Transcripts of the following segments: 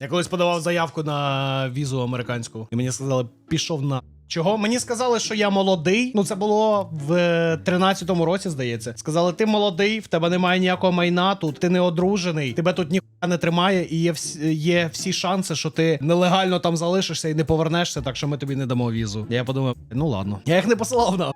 Я колись подавав заявку на візу американську, і мені сказали, пішов на. Чого? Мені сказали, що я молодий. Ну, це було в 13-му році, здається. Сказали, ти молодий, в тебе немає ніякого майна тут, ти не одружений, тебе тут ніхуя не тримає, і є, всі, є всі шанси, що ти нелегально там залишишся і не повернешся, так що ми тобі не дамо візу. Я подумав, ну ладно. Я їх не посилав на.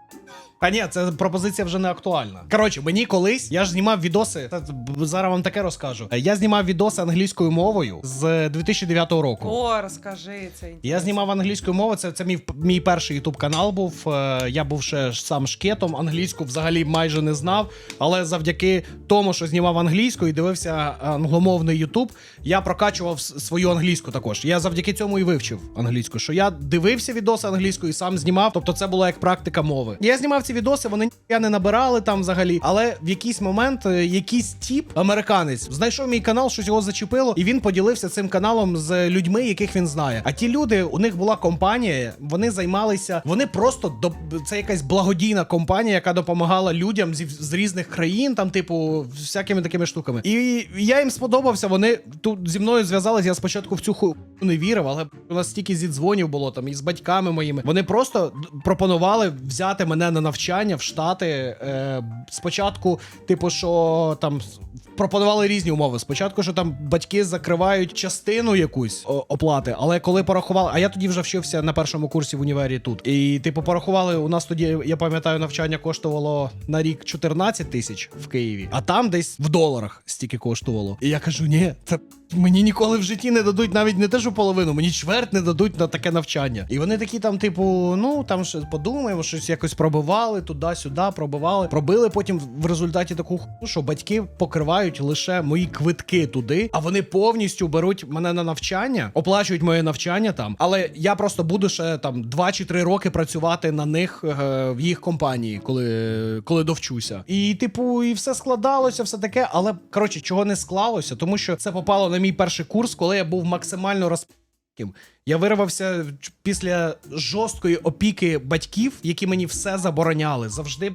А ні, це пропозиція вже не актуальна. Коротше, мені колись я ж знімав відоси. Та зараз вам таке розкажу. Я знімав відоси англійською мовою з 2009 року. О, розкажи це. Я знімав англійською мовою. Це, це мій, мій перший ютуб канал був. Е, Я був ще сам шкетом. Англійську взагалі майже не знав. Але завдяки тому, що знімав англійською і дивився англомовний ютуб, я прокачував свою англійську також. Я завдяки цьому і вивчив англійську. Що я дивився відоси англійською і сам знімав. Тобто, це була як практика мови. Я знімав ці відоси, вони ніхуя не набирали там взагалі. Але в якийсь момент е, якийсь тіп, американець, знайшов мій канал, щось його зачепило, і він поділився цим каналом з людьми, яких він знає. А ті люди, у них була компанія, вони займалися, вони просто до це якась благодійна компанія, яка допомагала людям зі з різних країн, там, типу, всякими такими штуками. І я їм сподобався. Вони тут зі мною зв'язались. Я спочатку в цю ху не вірив, але у нас стільки зідзвонів було там і з батьками моїми. Вони просто пропонували взяти мене на навчання в Штати. Е, спочатку, типу, що там пропонували різні умови. Спочатку, що там батьки закривають частину якусь оплати, але коли порахували, а я тоді вже вчився на першому курсі в універі тут. І типу порахували, у нас тоді, я пам'ятаю, навчання коштувало на рік 14 тисяч в Києві, а там десь в доларах стільки коштувало. І я кажу, ні, це мені ніколи в житті не дадуть навіть не те, що половину, мені чверть не дадуть на таке навчання. І вони такі там, типу, ну там ще подумаємо, щось якось пробивали туди-сюди, пробивали. Пробили потім в результаті таку хуйню, що батьки покривають лише мої квитки туди, а вони повністю беруть мене на навчання, оплачують моє навчання там. Але я просто буду ще там 2 чи 3 роки працювати на них е, в їх компанії, коли, коли довчуся. І, типу, і все складалося, все таке. Але коротше, чого не склалося, тому що це попало на мій перший курс, коли я був максимально розп... Я вирвався після жорсткої опіки батьків, які мені все забороняли. Завжди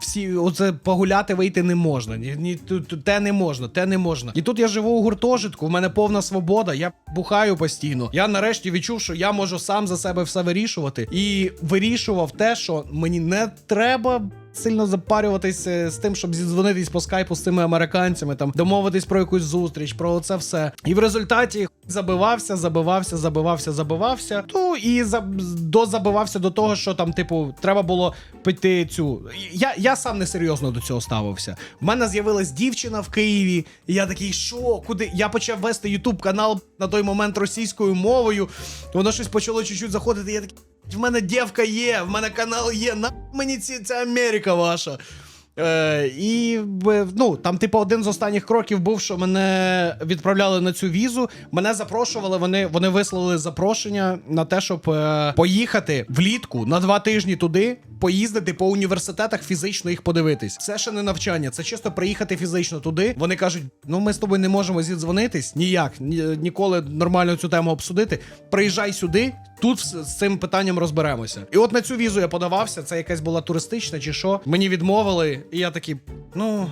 всі оце погуляти вийти не можна. Ні, ні те не можна, те не можна. І тут я живу у гуртожитку, в мене повна свобода. Я бухаю постійно. Я нарешті відчув, що я можу сам за себе все вирішувати. І вирішував те, що мені не треба. Сильно запарюватися з тим, щоб зідзвонитись по скайпу з цими американцями, там домовитись про якусь зустріч, про це все. І в результаті забивався, забивався, забивався, забивався. Ну і за, дозабивався до того, що там, типу, треба було піти цю. Я, я сам несерйозно до цього ставився. В мене з'явилась дівчина в Києві, і я такий, що, куди? Я почав вести Ютуб канал на той момент російською мовою. Воно щось почало чуть-чуть заходити. Я такий. В мене дівка є, в мене канал є. На мені ці, ця Америка ваша. Е, і ну, там, типу, один з останніх кроків був, що мене відправляли на цю візу. Мене запрошували. Вони, вони вислали запрошення на те, щоб е, поїхати влітку на два тижні туди, поїздити по університетах, фізично їх подивитись. Це ще не навчання, це чисто приїхати фізично туди. Вони кажуть: ну ми з тобою не можемо зідзвонитись ніяк, ні, ніколи нормально цю тему обсудити. Приїжджай сюди. Тут з цим питанням розберемося. І от на цю візу я подавався. Це якась була туристична чи що. Мені відмовили, і я такий, ну.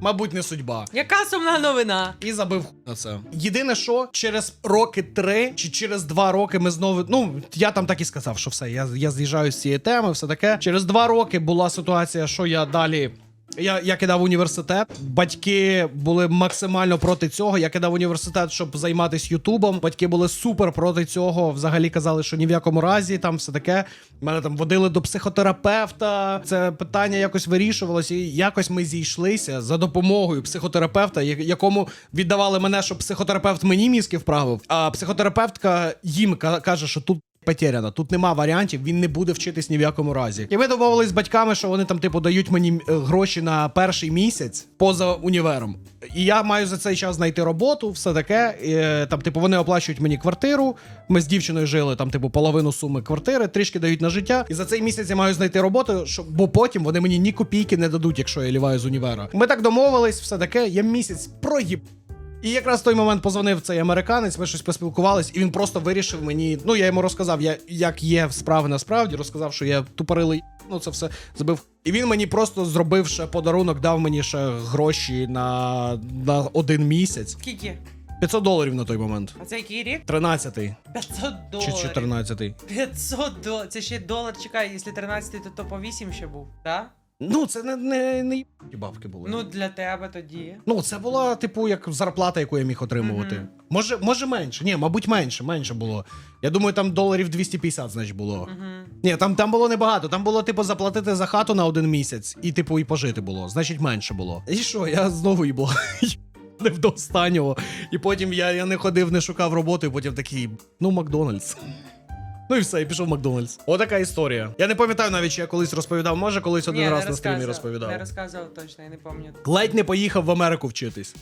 Мабуть, не судьба. Яка сумна новина? І забив хуй на це. Єдине, що через роки три чи через два роки ми знову. Ну я там так і сказав, що все, я, я з'їжджаю з цієї теми, все таке. Через два роки була ситуація, що я далі. Я, я кидав університет. Батьки були максимально проти цього. Я кидав університет, щоб займатися Ютубом. Батьки були супер проти цього. Взагалі казали, що ні в якому разі там все таке. Мене там водили до психотерапевта. Це питання якось вирішувалося. І якось ми зійшлися за допомогою психотерапевта, якому віддавали мене, щоб психотерапевт мені мізки вправив. А психотерапевтка їм каже, що тут. Потеряно, тут нема варіантів, він не буде вчитись ні в якому разі. І ми домовились з батьками, що вони там, типу, дають мені е, гроші на перший місяць поза універом. І я маю за цей час знайти роботу, все таке. І, е, там, типу, вони оплачують мені квартиру. Ми з дівчиною жили там, типу, половину суми квартири, трішки дають на життя. І за цей місяць я маю знайти роботу, щоб, бо потім вони мені ні копійки не дадуть, якщо я ліваю з універа. Ми так домовились, все таке. Я місяць проїб. І якраз в той момент позвонив цей американець, ми щось поспілкувались, і він просто вирішив мені. Ну, я йому розказав, я, як є справи насправді, розказав, що я тупорилий, ну це все забив. І він мені просто зробив ще подарунок, дав мені ще гроші на, на один місяць. Скільки? 500 доларів на той момент. А це який рік? 13-й 500 чи доларів. 14-й. 500 доларів. Це ще долар, чекай, якщо 13, то, то по 8 ще був, так? Ну, це не, не, не бабки були. Ну, для тебе тоді. Ну, це була, типу, як зарплата, яку я міг отримувати. Мгм. Може, може менше. Ні, мабуть, менше, менше було. Я думаю, там доларів 250, значить, було. Угу. Ні, там, там було небагато. Там було, типу, заплатити за хату на один місяць, і, типу, і пожити було. Значить, менше було. І що, я знову їбло. Не до останнього. І потім я, я не ходив, не шукав роботи, і потім такий, ну, Макдональдс. Ну і все, і пішов в Макдональдс. Отака історія. Я не пам'ятаю навіть, чи я колись розповідав, може, колись один Ні, раз на стрімі розказував, розповідав. Не розказував точно, я не пам'ятаю. Ледь не поїхав в Америку вчитись.